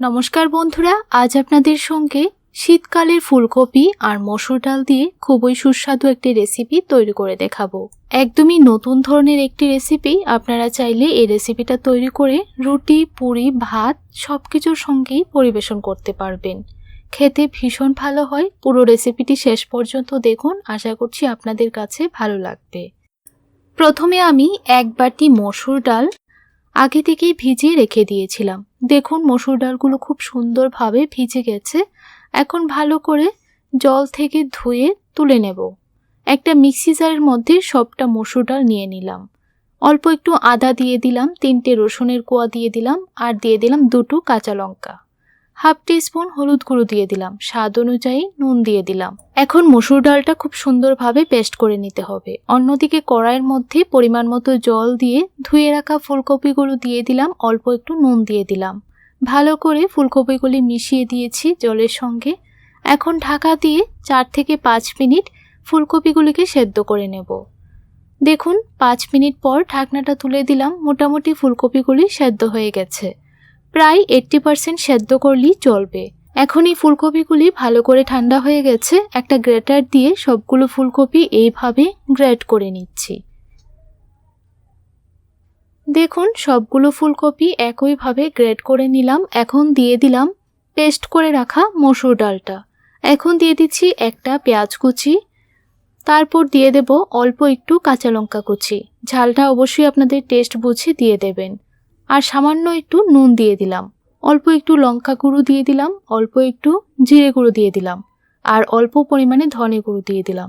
নমস্কার বন্ধুরা, আজ আপনাদের সঙ্গে শীতকালের ফুলকপি আর মসুর ডাল দিয়ে খুবই সুস্বাদু একটি রেসিপি তৈরি করে দেখাবো। একদমই নতুন ধরনের একটি রেসিপি আপনারা চাইলে এই রেসিপিটা তৈরি করে রুটি, পুরি, ভাত সব কিছুর সঙ্গেই পরিবেশন করতে পারবেন। খেতে ভীষণ ভালো হয়, পুরো রেসিপিটি শেষ পর্যন্ত দেখুন, আশা করছি আপনাদের কাছে ভালো লাগবে। প্রথমে আমি এক বাটি মসুর ডাল আগে থেকেই ভিজিয়ে রেখে দিয়েছিলাম। দেখুন মসুর ডালগুলো খুব সুন্দরভাবে ভিজে গেছে। এখন ভালো করে জল থেকে ধুয়ে তুলে নেব। একটা মিক্সি জারের মধ্যে সবটা মসুর ডাল নিয়ে নিলাম। অল্প একটু আদা দিয়ে দিলাম, তিনটে রসুনের কোয়া দিয়ে দিলাম, আর দিয়ে দিলাম দুটো কাঁচা লঙ্কা। হাফ স্পুন হলুদ গুঁড়ো দিয়ে দিলাম। স্বাদ অনুযায়ী নুন দিয়ে দিলাম। এখন মসুর ডালটা খুব সুন্দরভাবে পেস্ট করে নিতে হবে। অন্যদিকে কড়াইয়ের মধ্যে পরিমাণ মতো জল দিয়ে ধুয়ে রাখা ফুলকপিগুলো দিয়ে দিলাম। অল্প একটু নুন দিয়ে দিলাম। ভালো করে ফুলকপিগুলি মিশিয়ে দিয়েছি জলের সঙ্গে। এখন ঢাকা দিয়ে চার থেকে পাঁচ মিনিট ফুলকপিগুলিকে সেদ্ধ করে নেব। দেখুন, পাঁচ মিনিট পর ঢাকনাটা তুলে দিলাম। মোটামুটি ফুলকপিগুলি সেদ্ধ হয়ে গেছে। প্রায় এইট্টি পারসেন্ট সেদ্ধ করলেই চলবে। এখন এই ফুলকপিগুলি ভালো করে ঠান্ডা হয়ে গেছে, একটা গ্রেটার দিয়ে সবগুলো ফুলকপি এইভাবে গ্রেট করে নিচ্ছি। দেখুন, সবগুলো ফুলকপি একইভাবে গ্রেট করে নিলাম। এখন দিয়ে দিলাম পেস্ট করে রাখা মসুর ডালটা। এখন দিয়ে দিচ্ছি একটা পেঁয়াজ কুচি। তারপর দিয়ে দেব অল্প একটু কাঁচা লঙ্কা কুচি। ঝালটা অবশ্যই আপনাদের টেস্ট বুঝে দিয়ে দেবেন। আর সামান্য একটু নুন দিয়ে দিলাম। অল্প একটু লঙ্কা গুঁড়ো দিয়ে দিলাম, অল্প একটু জিরে গুঁড়ো দিয়ে দিলাম, আর অল্প পরিমাণে ধনে গুঁড়ো দিয়ে দিলাম।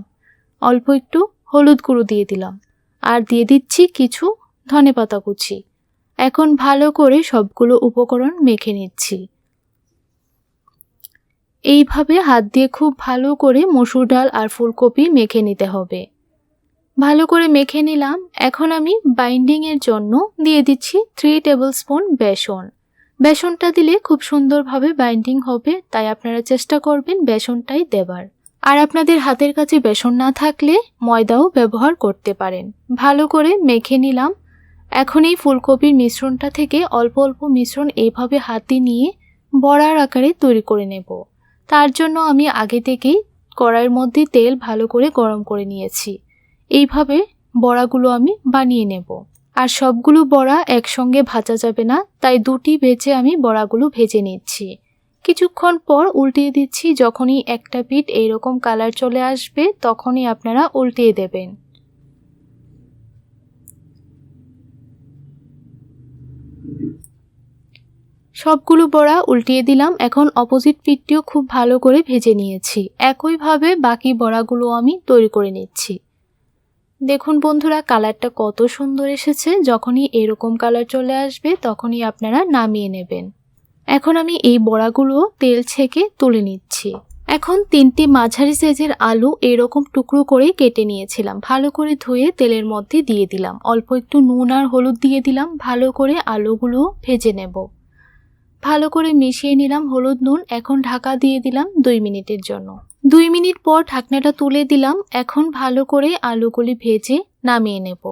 অল্প একটু হলুদ গুঁড়ো দিয়ে দিলাম, আর দিয়ে দিচ্ছি কিছু ধনে পাতা কুচি। এখন ভালো করে সবগুলো উপকরণ মেখে নিচ্ছি। এইভাবে হাত দিয়ে খুব ভালো করে মসুর ডাল আর ফুলকপি মেখে নিতে হবে। ভালো করে মেখে নিলাম। এখন আমি বাইন্ডিংয়ের জন্য দিয়ে দিচ্ছি থ্রি টেবিল স্পুন বেসন। বেসনটা দিলে খুব সুন্দরভাবে বাইন্ডিং হবে, তাই আপনারা চেষ্টা করবেন বেসনটাই দেবার। আর আপনাদের হাতের কাছে বেসন না থাকলে ময়দাও ব্যবহার করতে পারেন। ভালো করে মেখে নিলাম। এখন এই ফুলকপির মিশ্রণটা থেকে অল্প অল্প মিশ্রণ এইভাবে হাতে নিয়ে বড়ার আকারে তৈরি করে নেব। তার জন্য আমি আগে থেকেই কড়াইয়ের মধ্যে তেল ভালো করে গরম করে নিয়েছি। এইভাবে বড়াগুলো আমি বানিয়ে নেব। আর সবগুলো বড়া একসঙ্গে ভাজা যাবে না, তাই দুটি ভেজে আমি বড়াগুলো ভেজে নিচ্ছি। কিছুক্ষণ পর উল্টিয়ে দিচ্ছি, যখনই একটা পিঠ এইরকম কালার চলে আসবে, তখনই আপনারা উল্টিয়ে দেবেন। সবগুলো বড়া উল্টিয়ে দিলাম, এখন অপোজিট পিঠটিও খুব ভালো করে ভেজে নিয়েছি। একইভাবে বাকি বড়াগুলো আমি তৈরি করে নিচ্ছি। দেখুন বন্ধুরা, কালারটা কত সুন্দর এসেছে। যখনই এরকম কালার চলে আসবে, তখনই আপনারা নামিয়ে নেবেন। এখন আমি এই বড়াগুলো তেল ছেঁকে তুলে নিচ্ছি। এখন তিনটি মাঝারি সাইজের আলু এরকম টুকরো করে কেটে নিয়েছিলাম। ভালো করে ধুয়ে তেলের মধ্যে দিয়ে দিলাম। অল্প একটু নুন আর হলুদ দিয়ে দিলাম। ভালো করে আলুগুলো ভেজে নেব। ভালো করে মিশিয়ে নিলাম হলুদ নুন। এখন ঢাকা দিয়ে দিলাম দুই মিনিটের জন্য। দুই মিনিট পর ঢাকনাটা তুলে দিলাম, এখন ভালো করে আলুগুলি ভেজে নামিয়ে নেব।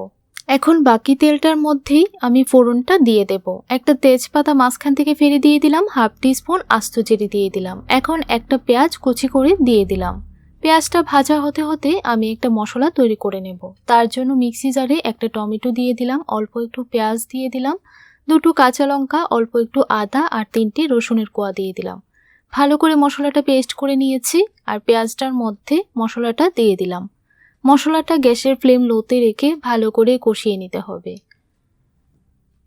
এখন বাকি তেলটার মধ্যেই আমি ফোড়নটা দিয়ে দেব। একটা তেজপাতা মাঝখান থেকে ফেলে দিয়ে দিলাম, হাফ স্পুন আস্ত জিরি দিয়ে দিলাম। এখন একটা পেঁয়াজ কুচি করে দিয়ে দিলাম। পেঁয়াজটা ভাজা হতে হতে আমি একটা মশলা তৈরি করে নেব। তার জন্য মিক্সি জারে একটা টমেটো দিয়ে দিলাম, অল্প একটু পেঁয়াজ দিয়ে দিলাম, দুটো কাঁচা লঙ্কা, অল্প একটু আদা আর তিনটি রসুনের কোয়া দিয়ে দিলাম। ভালো করে মশলাটা পেস্ট করে নিয়েছি আর পেঁয়াজটার মধ্যে মশলাটা দিয়ে দিলাম। মশলাটা গ্যাসের ফ্লেম লোতে রেখে ভালো করে কষিয়ে নিতে হবে।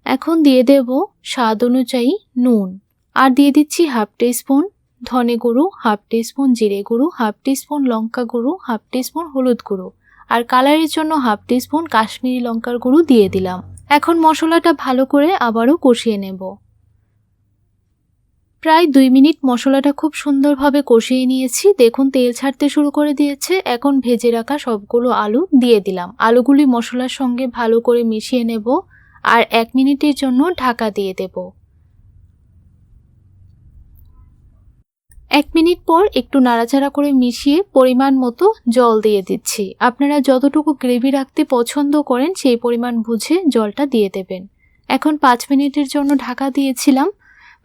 এখন দিয়ে দেব স্বাদ অনুযায়ী নুন। আর দিয়ে দিচ্ছি হাফ স্পুন ধনে গুঁড়ো, হাফ স্পুন জিরে গুঁড়ো, হাফ স্পুন লঙ্কা গুঁড়ো, হাফ স্পুন হলুদ গুঁড়ো। আর কালারের জন্য হাফ স্পুন কাশ্মীরি লঙ্কার গুঁড়ো দিয়ে দিলাম। এখন মশলাটা ভালো করে আবারও কষিয়ে নেব। প্রায় দুই মিনিট মশলাটা খুব সুন্দরভাবে কষিয়ে নিয়েছি। দেখুন, তেল ছাড়তে শুরু করে দিয়েছে। এখন ভেজে রাখা সবগুলো আলু দিয়ে দিলাম। আলুগুলি মশলার সঙ্গে ভালো করে মিশিয়ে নেব আর এক মিনিটের জন্য ঢাকা দিয়ে দেব। এক মিনিট পর একটু নাড়াচাড়া করে মিশিয়ে পরিমাণ মতো জল দিয়ে দিচ্ছি। আপনারা যতটুকু গ্রেভি রাখতে পছন্দ করেন, সেই পরিমাণ বুঝে জলটা দিয়ে দেবেন। এখন পাঁচ মিনিটের জন্য ঢাকা দিয়েছিলাম।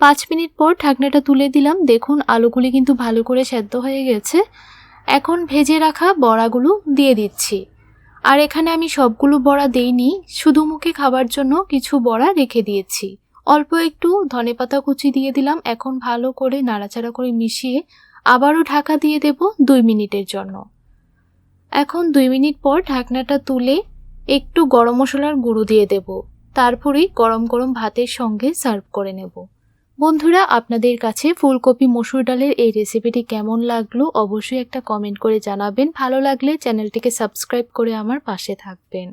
পাঁচ মিনিট পর ঢাকনাটা তুলে দিলাম। দেখুন, আলুগুলি কিন্তু ভালো করে সেদ্ধ হয়ে গেছে। এখন ভেজে রাখা বড়াগুলো দিয়ে দিচ্ছি। আর এখানে আমি সবগুলো বড়া দেইনি, শুধু মুখে খাবার জন্য কিছু বড়া রেখে দিয়েছি। অল্প একটু ধনেপাতা কুচি দিয়ে দিলাম, এখন ভালো করে নাড়াচাড়া করে মিশিয়ে আবারও ঢাকা দিয়ে দেব দুই মিনিটের জন্য। এখন দুই মিনিট পর ঢাকনাটা তুলে একটু গরম মশলার গুঁড়ো দিয়ে দেব। তারপরেই গরম গরম ভাতের সঙ্গে সার্ভ করে নেব। বন্ধুরা, আপনাদের কাছে ফুলকপি মসুর ডালের এই রেসিপিটি কেমন লাগল অবশ্যই একটা কমেন্ট করে জানাবেন। ভালো লাগলে চ্যানেলটিকে সাবস্ক্রাইব করে আমার পাশে থাকবেন।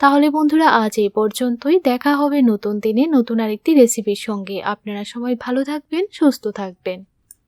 তাহলে বন্ধুরা, আজ এই পর্যন্তই। দেখা হবে নতুন দিনে নতুন আরেকটি রেসিপির সঙ্গে। আপনারা সবাই ভালো থাকবেন, সুস্থ থাকবেন।